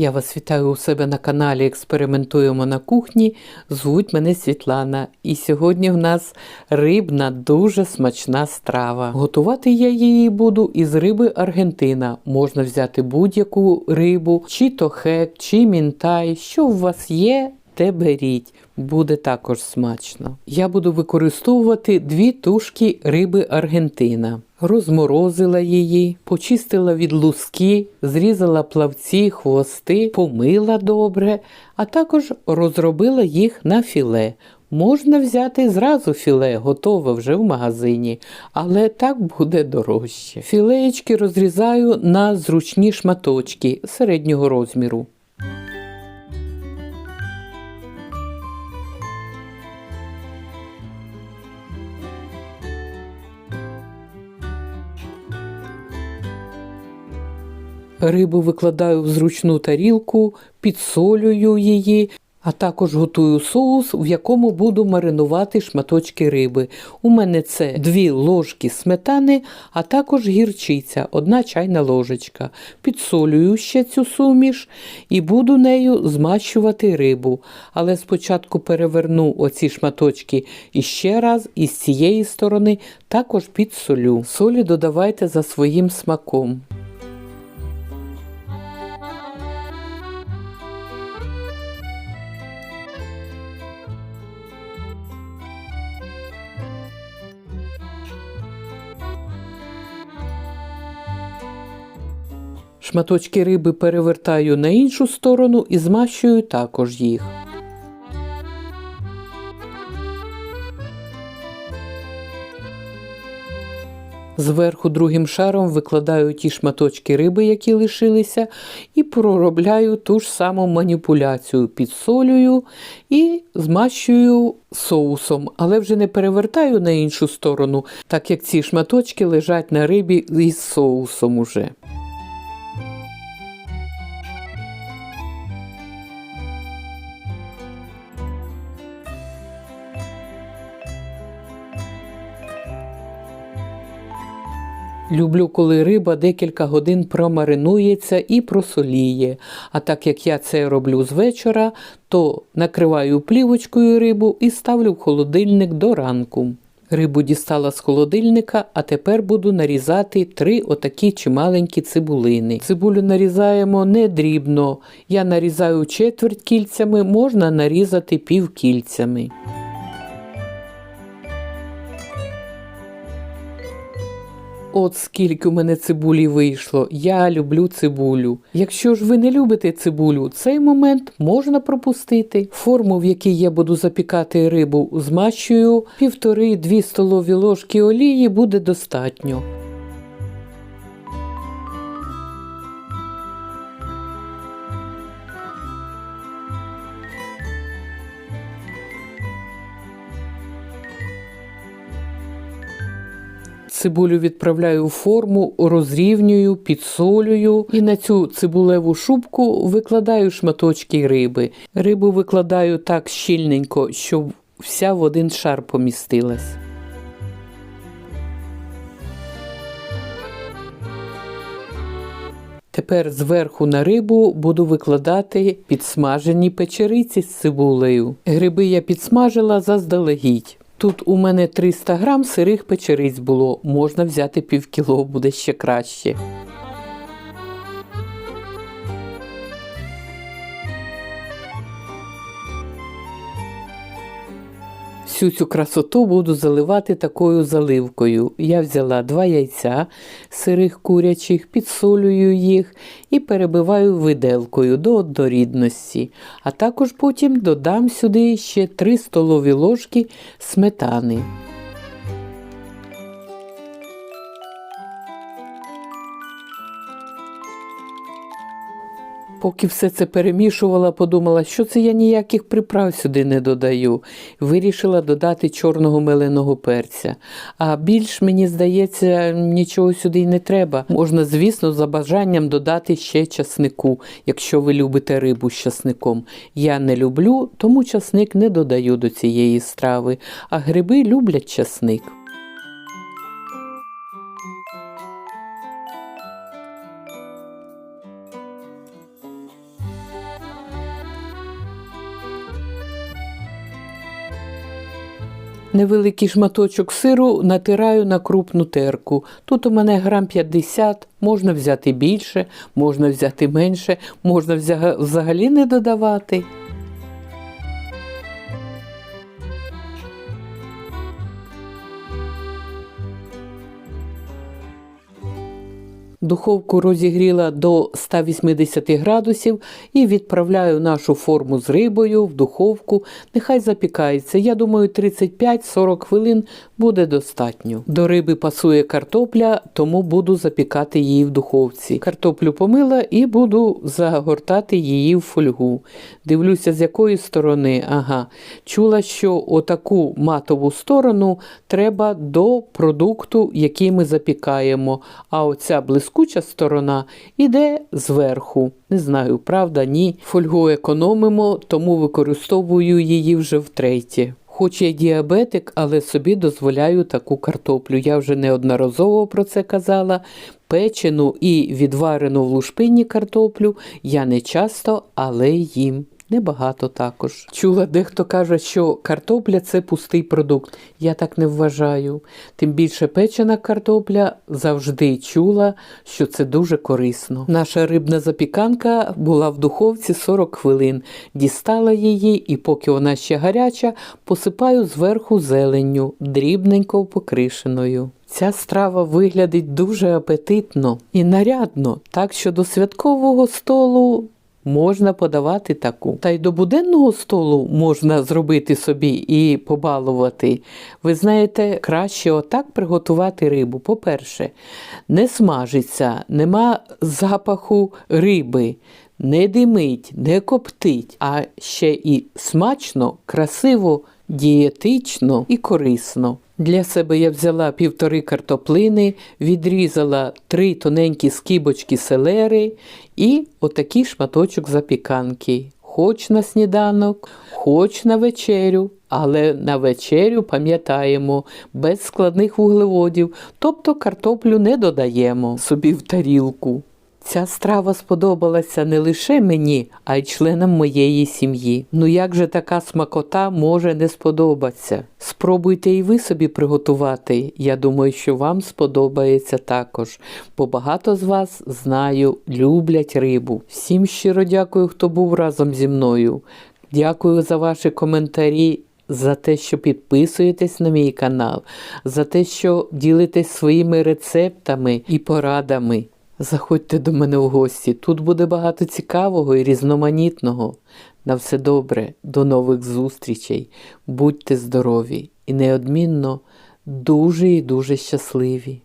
Я вас вітаю у себе на каналі Експериментуємо на кухні. Звуть мене Світлана. І сьогодні в нас рибна, дуже смачна страва. Готувати я її буду із риби Аргентина. Можна взяти будь-яку рибу, чи то хек, чи мінтай. Що у вас є, те беріть. Буде також смачно. Я буду використовувати дві тушки риби Аргентина. Розморозила її, почистила від луски, зрізала плавці, хвости, помила добре, а також розробила їх на філе. Можна взяти зразу філе, готове вже в магазині, але так буде дорожче. Філеєчки розрізаю на зручні шматочки середнього розміру. Рибу викладаю в зручну тарілку, підсолюю її, а також готую соус, в якому буду маринувати шматочки риби. У мене це дві ложки сметани, а також гірчиця, одна чайна ложечка. Підсолюю ще цю суміш і буду нею змащувати рибу. Але спочатку переверну оці шматочки іще раз, і з цієї сторони також підсолю. Солі додавайте за своїм смаком. Шматочки риби перевертаю на іншу сторону і змащую також їх. Зверху другим шаром викладаю ті шматочки риби, які лишилися, і проробляю ту ж саму маніпуляцію, підсолюю і змащую соусом, але вже не перевертаю на іншу сторону, так як ці шматочки лежать на рибі із соусом уже. Люблю, коли риба декілька годин промаринується і просоліє. А так як я це роблю з вечора, то накриваю плівочкою рибу і ставлю в холодильник до ранку. Рибу дістала з холодильника, а тепер буду нарізати три отакі чималенькі цибулини. Цибулю нарізаємо не дрібно. Я нарізаю четверть кільцями, можна нарізати півкільцями. От скільки у мене цибулі вийшло. Я люблю цибулю. Якщо ж ви не любите цибулю, цей момент можна пропустити. Форму, в якій я буду запікати рибу, змащую півтори-дві столові ложки олії буде достатньо. Цибулю відправляю в форму, розрівнюю, підсолюю і на цю цибулеву шубку викладаю шматочки риби. Рибу викладаю так щільненько, щоб вся в один шар помістилась. Тепер зверху на рибу буду викладати підсмажені печериці з цибулею. Гриби я підсмажила заздалегідь. Тут у мене 300 грам сирих печериць було, можна взяти півкіло, буде ще краще. Всю цю красоту буду заливати такою заливкою. Я взяла два яйця сирих курячих, підсолюю їх і перебиваю виделкою до однорідності. А також потім додам сюди ще 3 столові ложки сметани. Поки все це перемішувала, подумала, що це я ніяких приправ сюди не додаю. Вирішила додати чорного меленого перця. А більш, мені здається, нічого сюди й не треба. Можна, звісно, за бажанням додати ще часнику, якщо ви любите рибу з часником. Я не люблю, тому часник не додаю до цієї страви, а гриби люблять часник. Невеликий шматочок сиру натираю на крупну терку. Тут у мене грам 50, можна взяти більше, можна взяти менше, можна взагалі не додавати. Духовку розігріла до 180 градусів і відправляю нашу форму з рибою в духовку. Нехай запікається. Я думаю, 35-40 хвилин буде достатньо. До риби пасує картопля, тому буду запікати її в духовці. Картоплю помила і буду загортати її в фольгу. Дивлюся, з якої сторони. Ага. Чула, що отаку матову сторону треба до продукту, який ми запікаємо. А оця блискуча сторона іде зверху. Не знаю, правда, ні. Фольгу економимо, тому використовую її вже втретє. Хоч я діабетик, але собі дозволяю таку картоплю. Я вже неодноразово про це казала. Печену і відварену в лушпинні картоплю я не часто, але їм. Небагато також. Чула, дехто каже, що картопля це пустий продукт. Я так не вважаю. Тим більше печена картопля завжди чула, що це дуже корисно. Наша рибна запіканка була в духовці 40 хвилин. Дістала її, і поки вона ще гаряча, посипаю зверху зеленню, дрібненько покришеною. Ця страва виглядить дуже апетитно і нарядно, так що до святкового столу можна подавати таку. Та й до буденного столу можна зробити собі і побалувати. Ви знаєте, краще отак приготувати рибу. По-перше, не смажиться, нема запаху риби. Не димить, не коптить, а ще і смачно, красиво, дієтично і корисно. Для себе я взяла півтори картоплини, відрізала три тоненькі скибочки селери і отакий шматочок запіканки. Хоч на сніданок, хоч на вечерю, але на вечерю пам'ятаємо без складних вуглеводів, тобто картоплю не додаємо собі в тарілку. Ця страва сподобалася не лише мені, а й членам моєї сім'ї. Ну як же така смакота може не сподобатися? Спробуйте і ви собі приготувати. Я думаю, що вам сподобається також, бо багато з вас, знаю, люблять рибу. Всім щиро дякую, хто був разом зі мною. Дякую за ваші коментарі. За те, що підписуєтесь на мій канал, за те, що ділитесь своїми рецептами і порадами. Заходьте до мене в гості. Тут буде багато цікавого і різноманітного. На все добре, до нових зустрічей. Будьте здорові і неодмінно дуже і дуже щасливі.